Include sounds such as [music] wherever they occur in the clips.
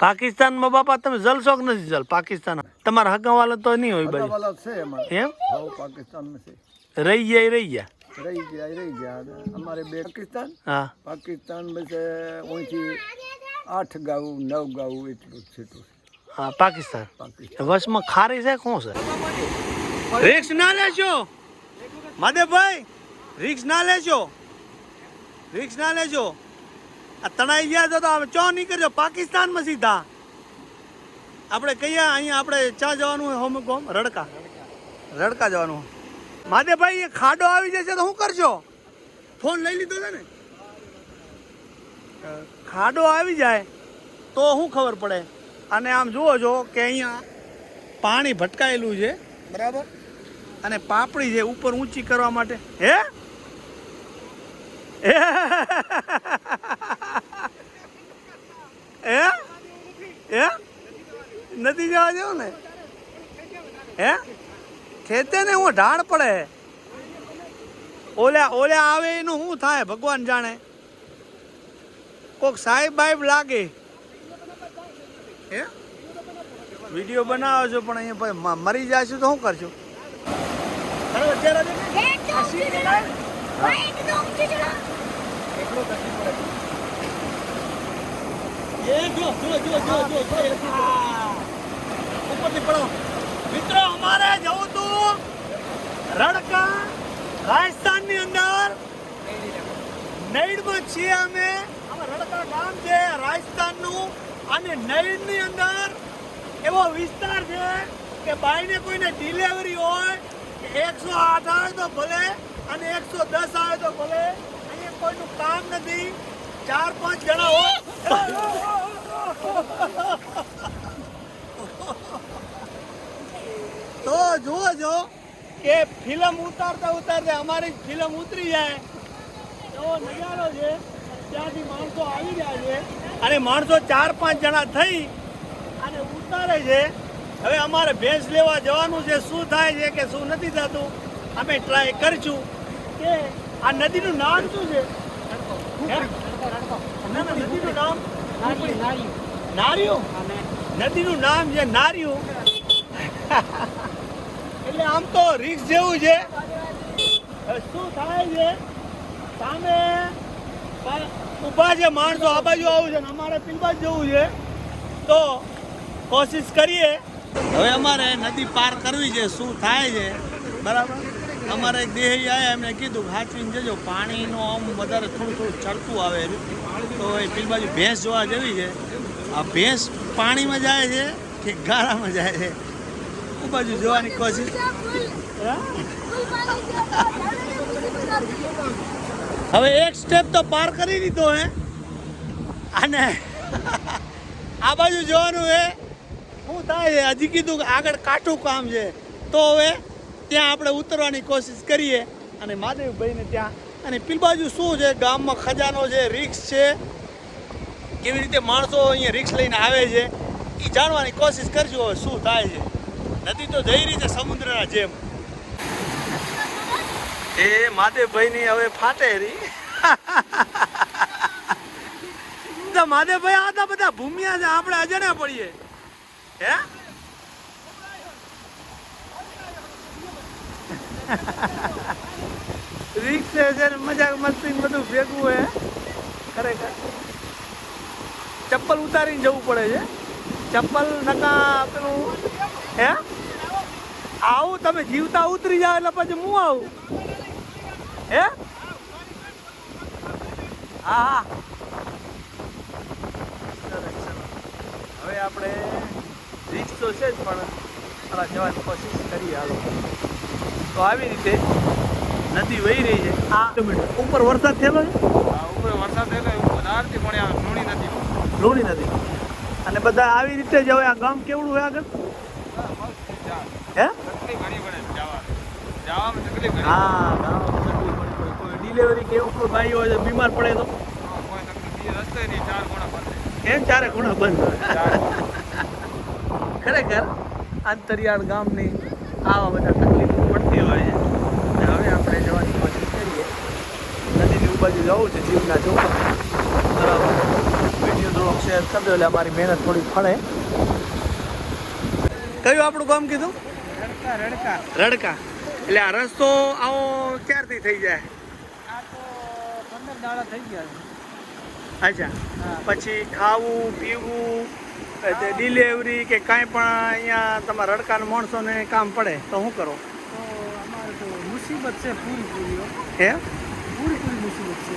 પાકિસ્તાનમાં બાપા તમે જલસો કે નથી જલ પાકિસ્તાન તમારા હગાવાલા તો નહીં હોય બાજુ એમ? પાકિસ્તાન પાકિસ્તાનમાં છે. રહી ગયા રહી ગયા? રહી ગયા રહી ગયા. અમારે બે પાકિસ્તાન. હા. પાકિસ્તાન પછી ઓછી આઠ ગાવું નવ ગાવું એટલું છેટું છે. હા પાકિસ્તાન. વશમાં ખારી છે શું છે? રિક્સ ના લેશો માદેવભાઈ રિક્સ ના લેશો રિક્સ ના લેશો આ તણાઈ ગયા તો તો હવે ચો નીકળજો પાકિસ્તાનમાં સીધા. આપણે કહીએ અહીંયા આપણે ચા જવાનું હોમ કોમ રડકા. રડકા જવાનું. માદેવભાઈ એ ખાડો આવી જશે તો શું કરશો? ફોન લઈ લીધો છે ને? ખાડો આવી જાય તો શું ખબર પડે? અને આમ જુઓ છો કે અહીંયા પાણી ભટકાયેલું છે. બરાબર. અને પાપડી છે ઉપર ઊંચી કરવા માટે? હે [laughs] હે નથી જવા જેવું ને? હે? ખેતે ને હું ઢાળ પડે. ઓલ્યા ઓલ્યા આવે એનું શું થાય? ભગવાન જાણે. કોક સાહેબ બાઈબ લાગે. હે? વીડિયો બનાવો છો પણ અહીંયા મરી જશું તો શું કરશું? જો જો જો જો જો. ઉપરથી પડો મિત્રો, અમારે જવું તું રડકા રાજસ્થાનની અંદર. નૈડમાં છીએ અમે. આમાં રડકા ગામ છે, રાજસ્થાનનું. અને નૈડની અંદર એવો વિસ્તાર છે કે બાઈને કોઈને ડિલિવરી હોય એકસો આઠ આવે તો ભલે અને એકસો દસ આવે તો ભલે. અહીંયા કોઈનું કામ નથી. ચાર પાંચ જણા હોય તો જુઓ છો કે ફિલ્મ ઉતારતા ઉતારતા અમારી ફિલ્મ ઉતરી જાય. એવો નજારો છે ત્યાંથી માણસો આવી રહ્યા છે. અને માણસો ચાર પાંચ જણા થઈ અને ઉતારે છે. હવે અમારે ભેંસ લેવા જવાનું છે. શું થાય છે કે શું નથી થતું? અમે ટ્રાય કરીશું કે આ નદીનું નામ શું છે? નદીનું નામ? નારિયું. નદીનું નામ છે નારિયું. [laughs] એટલે આમ તો રિક્સ જેવું છે. શું થાય છે? સામે ઊભા છે માણસો, આ બાજુ આવું છે અમારે પીલબા જવું છે. તો કોશિશ કરીએ. હવે અમારે નદી પાર કરવી છે, શું થાય છે? બરાબર? અમારે દેહી આવ્યા એમણે કીધું હાચવીને જજો, પાણીનો આમ વધારે થોડું થોડું ચડતું આવે તો એ પેલી બાજુ ભેંસ જોવા જેવી છે. આ ભેંસ પાણીમાં જાય છે કે ગાળામાં જાય છે? એ બાજુ જોવાની કોશિશ. હા? હવે એક સ્ટેપ તો પાર કરી દીધો હે. અને આ બાજુ જોવાનું હે. શું થાય છે હજી કીધું કે આગળ કાઠું કામ છે. તો હવે ત્યાં આપણે ઉતરવાની કોશિશ કરીએ. અને મહાદેવભાઈને ત્યાં. અને પેલી બાજુ શું છે? ગામમાં ખજાનો છે રિક્સ છે. કેવી રીતે માણસો અહીંયા રિક્ષ લઈને આવે છે એ જાણવાની કોશિશ કરજો હવે શું થાય છે. નદી તો જઈ રહી છે સમુદ્રના જેમ. એ મહાદેવભાઈની હવે ફાટે રહી મહાદેવભાઈ આ બધા ભૂમિયા છે, આપણે અજાણ્યા પડીએ. હે? રિક્ષે છે મજાક મસ્તી બધું ભેગું હોય ખરેખર. ચપ્પલ ઉતારીને જવું પડે છે. ચપ્પલ નકા પેલું, હે? આવું તમે જીવતા ઉતરી જાવ એટલે પછી હું આવું? હે? હા હા. હવે આપણે રીચ તો છે જ પણ થોડા જવાની કોશિશ કરીએ હાલો. તો આવી રીતે નદી વહી રહી છે. આ ઉપર વરસાદ થયેલો છે? આ ઉપર વરસાદ થયેલો બહારથી પણ આ લુણી નથી લોણી નદી. અને બધા આવી રીતે જ હવે આ ગામ કેવડું હોય આગળ? હે? હા ડિલિવરી કે એવું કોઈ ભાઈ હોય બીમાર પડે તો? કેમ ચારે ખૂણા બંધ ખરેખર અંતરિયાળ ગામની આવા બધા તકલીફ પડતી હોય છે. હવે આપણે જવાની કોશિશ કરીએ. નદીની બાજુ જવું છે જીવના જોવા. બરાબર. વીડિયો થોડો શેર કરી દો એટલે અમારી મહેનત થોડી ફળે. કયું આપણું કામ કીધું? રડકા રડકા. એટલે આ રસ્તો આવો ક્યારથી થઈ જાય? આ તો પંદર દાડા થઈ ગયા અચ્છા. પછી ખાવું પીવું ડિલિવરી કે કાંઈ પણ અહીંયા તમારા રડકાના માણસોને કામ પડે તો શું કરો? તો અમારે તો મુસીબત છે પૂરી પૂરી હો. પૂરી પૂરી મુસીબત છે.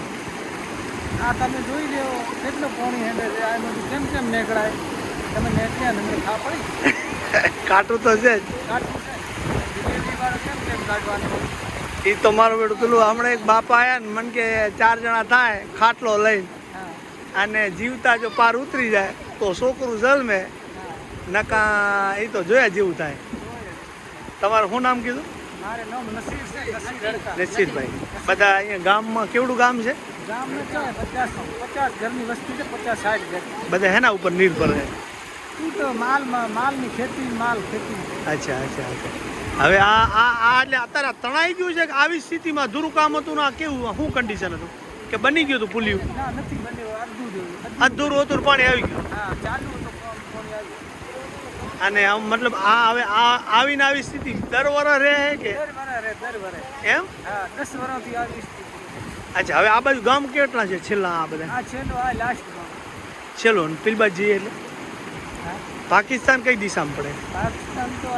આ તમે જોઈ લેવો કેટલો પાણી હેડે છે. આ બધું કેમ કેમ નીકળાય? તમે નીકળ્યા ને ખા પડી કાટું [laughs] તો છે જ. કાઢવું છે ડિલિવરી વાળો કેમ કેમ કાઢવાનું એ તો મારું બેટું પેલું હમણાં એક બાપા આયા ને મને કે ચાર જણા થાય ખાટલો લઈને. અને જીવતા જો પાર ઉતરી જાય તો છોકરું જલમે. નકા એ તો જોયા જેવું થાય. તમારું શું નામ કીધું? મારે નામ નસીર છે નસીર રડકા નિશ્ચિતભાઈ બધા અહીંયા ગામમાં કેવડું ગામ છે? બધા હેના ઉપર નિર્ભર છે? માલ માલની ખેતી માલ ખેતી. અચ્છા અચ્છા અચ્છા. હવે આ આ આ એટલે અત્યારે તણાઈ ગયું છે કે આવી સ્થિતિમાં ધૂરું કામ હતું ને આ કેવું? શું કન્ડિશન હતું? કે બની ગયું હતું ફૂલ્યું? અધૂરું હતું પાણી આવી ગયું? અને આમ મતલબ આ હવે આ આવીને આવી સ્થિતિ દર વર્ષ રહે કે? એમ? દસ વર્ષથી આવી અચ્છા હવે આ બાજુ ગામ કેટલા છે છેલ્લા આ બધા? આ છેલ્લો પીલબાજી એટલે? પાકિસ્તાન કઈ દિશામાં પડે? પાકિસ્તાન તો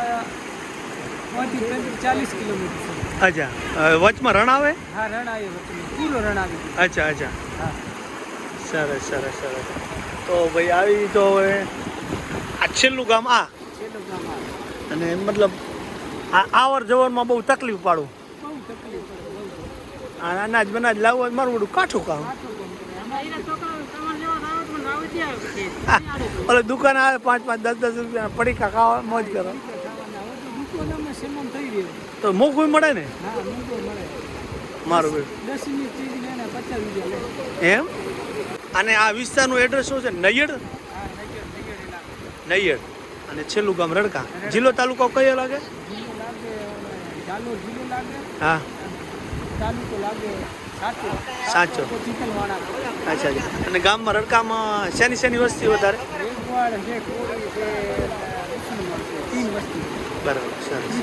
ચાલીસ કિલોમીટર અચ્છા. વચમાં રણ આવે? હા રણ આવ્યો વચ્ચે પૂરો રણ આવી. અચ્છા અચ્છા. હા. સરસ સરસ સરસ. તો ભાઈ આવી તો હવે આ છેલ્લું ગામ આ. છેલ્લું ગામ આ. અને મતલબ આ આવર જવરમાં બહુ તકલીફ પાડું. બહુ તકલીફ. આ અનાજ બનાજ લાવવું મારું બધું કાઠું કામ. ઓલે દુકાન આવે પાંચ પાંચ દસ દસ રૂપિયા પડીકા ખાવા મોજ કરો. દુકાનોમાં સેમન થઈ રહ્યો તો મોંઘું મળે ને? હા મળે મારું પચાસ રૂપિયા એમ? અને આ વિસ્તારનું એડ્રેસ શું છે? નૈયડ? નૈયડ. અને છેલ્લું ગામ રડકા. જિલ્લો તાલુકો કયો લાગે? હા. તાલુકો લાગે સાચો. અચ્છા અને ગામમાં રડકામાં શેની શેની વસ્તી વધારે? બરાબર સરસ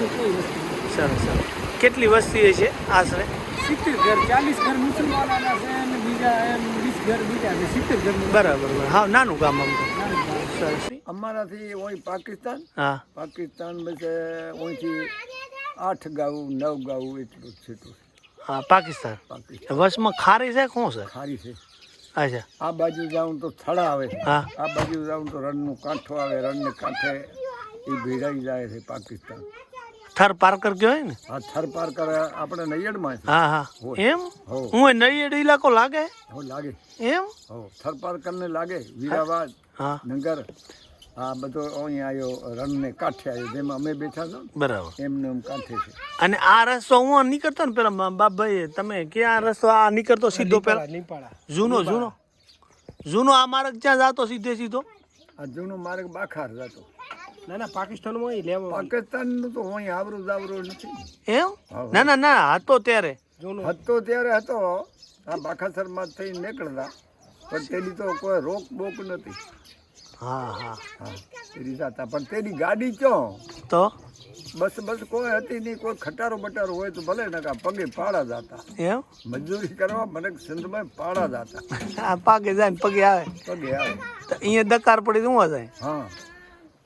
સરસ સરસ કેટલી વસ્તી છે આશરે? સિત્તેર ઘર ચાલીસ ઘર મુસલમાનોના છે અને બીજા એમ વીસ ઘર બીજા છે સિત્તેર ઘર બરાબર હા નાનું ગામ આમ સરસ અમારાથી ઓય પાકિસ્તાન? હા. પાકિસ્તાન પછી ઓયથી આઠ ગાવું નવ ગાવું એટલું જ છે. હા પાકિસ્તાન. વચમાં ખારી છે કોણ છે? ખારી છે. અચ્છા. આ બાજુ જાઉં તો થળા આવે. હા. આ બાજુ જાઉં તો રણનું કાંઠો આવે રણને કાંઠે એ ભીડાઈ જાય છે પાકિસ્તાન. થર પાર્કર કહેવાય ને? આ થર પાર્કર આપણે નૈયડમાં હા હા. એમ? હો. હું એ નૈયડ ઇલાકો લાગે? હો લાગે. એમ? હો થર પાર્કર ને લાગે. વીરાબાદ હા. નગર આ બધો અહીં આવ્યો રણને કાંઠે આવ્યો જેમાં અમે બેઠા છો બરાબર. એમને એમ કાંઠે છે. અને આ રસ્તો હું નીકળતો ને પેલા બાપભાઈ તમે ક્યાં રસ્તો આ નીકળતો સીધો પેલા? જૂનો જૂનો? જૂનો આ માર્ગ ક્યાં જતો સીધે સીધો? આ જૂનો માર્ગ બાખાર જતો. ના ના પાકિસ્તાનમાં લેવો પાકિસ્તાનનું તો અહીં આવરું જાવરું નથી. એમ? ના ના ના હતો ત્યારે. હતો ત્યારે હતો. આ બાખાસરમાં થઈ નીકળતા. પણ તેની તો કોઈ રોક બોક નથી. હા હા. હા તેની જાતા પણ તેની ગાડી ચો? તો? બસ બસ કોઈ હતી નહીં. કોઈ ખટારો બટારો હોય તો ભલે નકા પગે પાડા જાતા. એમ? મજૂરી કરવા મને સિંધમાં પાડા જાતા. આ પાકે જાય પગે આવે. પગે આવે. તો અહીંયા દકાર પડી તો હું જાય? હા.